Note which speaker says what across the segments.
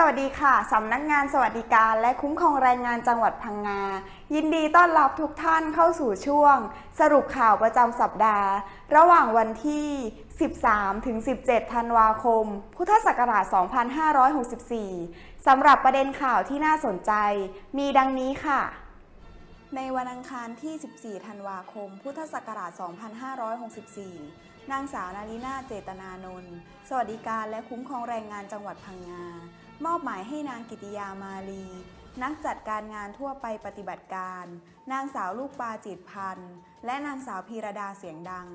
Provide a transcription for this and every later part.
Speaker 1: สวัสดีค่ะ สำนักงานสวัสดิการและคุ้มครองแรงงานจังหวัดพังงา ยินดีต้อนรับทุกท่านเข้าสู่ช่วง สรุปข่าวประจำสัปดาห์ ระหว่างวันที่ 13 ถึง 17 ธันวาคม พุทธศักราช 2564 สำหรับประเด็นข่าวที่น่าสนใจ มีดังนี้ค่ะ ในวันอังคารที่ 14 ธันวาคม พุทธศักราช 2564นางสาวนารินาเจตนานนท์ สวัสดิการและคุ้มครองแรงงานจังหวัดพังงา มอบหมายให้นางกิติยามาลี นักจัดการงานทั่วไปปฏิบัติการ นางสาวลูกปลาจิตพันธ์ และนางสาวพีรดาเสียงดัง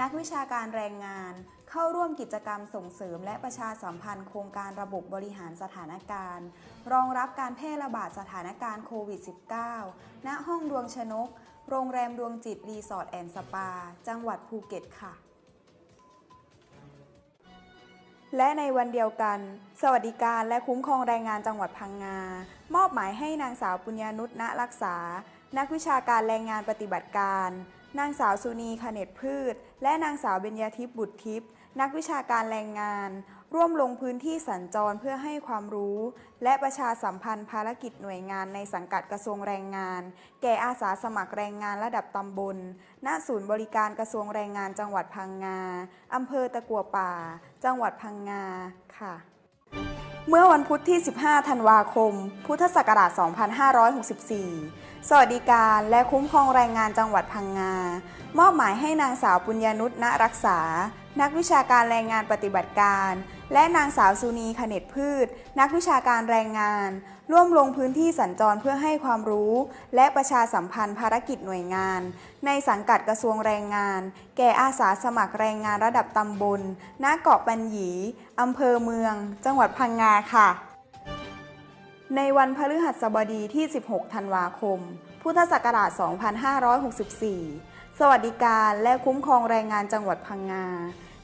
Speaker 1: นักวิชาการแรงงาน เข้าร่วมกิจกรรมส่งเสริม และประชาสัมพันธ์โครงการระบบบริหารสถานการณ์ รองรับการแพร่ระบาดสถานการณ์โควิด -19 ณห้องดวงชนก โรงแรมดวงจิตรีสอร์ทแอนด์สปา จังหวัดภูเก็ตค่ะ และในวันเดียวกัน สวัสดิการและคุ้มครองแรงงานจังหวัดพังงา มอบหมายให้นางสาวปุญญานุษณรักษา นักวิชาการแรงงานปฏิบัติการ นางสาวสุนีขเนตพืช และนางสาวเบญญาทิพย์บุตรทิพย์นักวิชาการแรงงาน ร่วมลงพื้นที่สัญจรเพื่อให้ความรู้ และประชาสัมพันธ์ภารกิจหน่วยงานในสังกัดกระทรวงแรงงาน แก่อาสาสมัครแรงงานระดับตำบล ณ ศูนย์บริการกระทรวงแรงงานจังหวัดพังงา อำเภอตะกัวป่า จังหวัดพังงา ค่ะ เมื่อวันพุธที่ 15 ธันวาคม พุทธศักราช 2564 สวัสดิการและคุ้มครองแรงงานจังหวัดพังงา มอบหมายให้นางสาวปุญญานุษณรักษา นักวิชาการแรงงานปฏิบัติการ และนางสาวสุนีขเนตพืช นักวิชาการแรงงาน ร่วมลงพื้นที่สัญจรเพื่อให้ความรู้ และประชาสัมพันธ์ภารกิจหน่วยงาน ในสังกัดกระทรวงแรงงาน แก่อาสาสมัครแรงงานระดับตำบลณเกาะปัญญีอำเภอเมือง จังหวัดพังงาค่ะ ในวันพฤหัสบดีที่ 16 ธันวาคม พุทธศักราช 2564 สวัสดิการและคุ้มครองแรงงานจังหวัดพังงา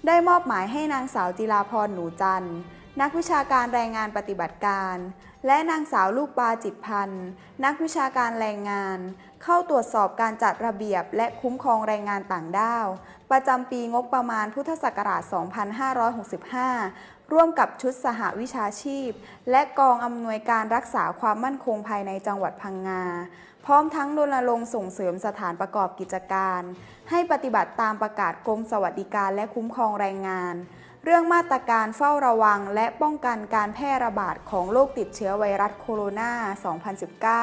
Speaker 1: ได้มอบหมายให้นางสาวจิราพรหนูจันทร์นักวิชาการแรงงานปฏิบัติการ และนางสาวลูกปลาจิตพันธ์ นักวิชาการแรงงาน เข้าตรวจสอบการจัดระเบียบและคุ้มครองแรงงานต่างด้าว ประจำปีงบประมาณพุทธศักราช 2565 ร่วมกับชุดสหวิชาชีพ และกองอำนวยการรักษาความมั่นคงภายในจังหวัดพังงา พร้อมทั้งรณรงค์ส่งเสริมสถานประกอบกิจการ ให้ปฏิบัติตามประกาศกรมสวัสดิการและคุ้มครองแรงงาน เรื่องมาตรการเฝ้าระวังและป้องกันการแพร่ระบาดของโรคติดเชื้อไวรัสโคโรนา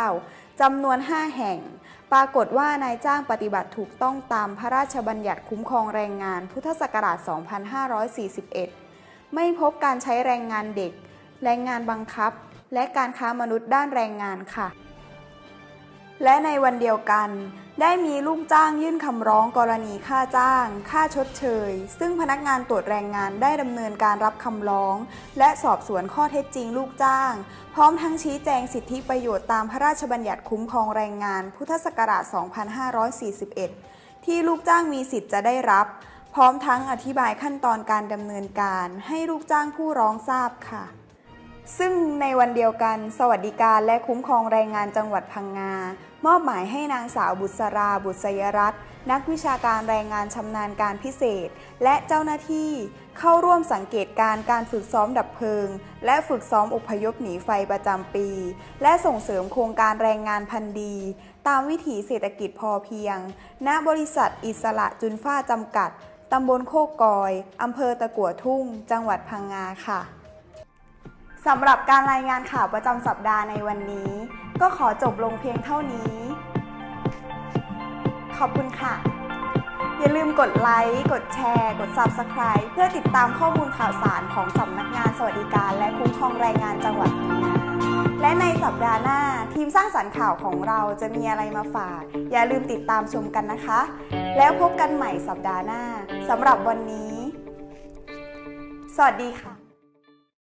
Speaker 1: 2019 จำนวน 5 แห่ง ปรากฏว่านายจ้างปฏิบัติถูกต้องตามพระราชบัญญัติคุ้มครองแรงงานพุทธศักราช 2541 ไม่พบการใช้แรงงานเด็ก แรงงานบังคับ และการค้ามนุษย์ด้านแรงงานค่ะ และในวันเดียวกัน ได้มีลูกจ้างยื่นคำร้องกรณีค่าจ้าง ค่าชดเชย ซึ่งพนักงานตรวจแรงงานได้ดำเนินการรับคำร้อง และสอบสวนข้อเท็จจริงลูกจ้าง พร้อมทั้งชี้แจงสิทธิประโยชน์ตามพระราชบัญญัติคุ้มครองแรงงาน พุทธศักราช 2541 ที่ลูกจ้างมีสิทธิ์จะได้รับ พร้อมทั้งอธิบายขั้นตอนการดำเนินการ ให้ลูกจ้างผู้ร้องทราบค่ะ ซึ่งในวันเดียวกัน สวัสดิการและคุ้มครองแรงงานจังหวัดพังงา มอบหมายให้นางสาวบุษรา บุษยรัตน์นักวิชาการแรงงานชำนาญการพิเศษ และเจ้าหน้าที่ เข้าร่วมสังเกตการณ์การฝึกซ้อมดับเพลิง และฝึกซ้อมอพยพหนีไฟประจำปี และส่งเสริมโครงการแรงงานพันธีตามวิถีเศรษฐกิจพอเพียง ณบริษัทอิสระจุนฟ้าจำกัดตำบลโคกกอยอำเภอตะกั่วทุ่ง จังหวัดพังงาค่ะ สำหรับการรายงานข่าวประจำสัปดาห์ในวันนี้ ก็ขอจบลงเพียงเท่านี้ ขอบคุณค่ะ อย่าลืมกดไลค์ กดแชร์ กด Subscribe เพื่อติดตามข้อมูลข่าวสารของสำนักงานสวัสดิการและคุ้มครองแรงงานจังหวัดพังงาและในสัปดาห์หน้า ทีมสร้างสรรค์ข่าวของเราจะมีอะไรมาฝาก อย่าลืมติดตามชมกันนะคะ แล้วพบกันใหม่สัปดาห์หน้าสำหรับวันนี้ สวัสดีค่ะ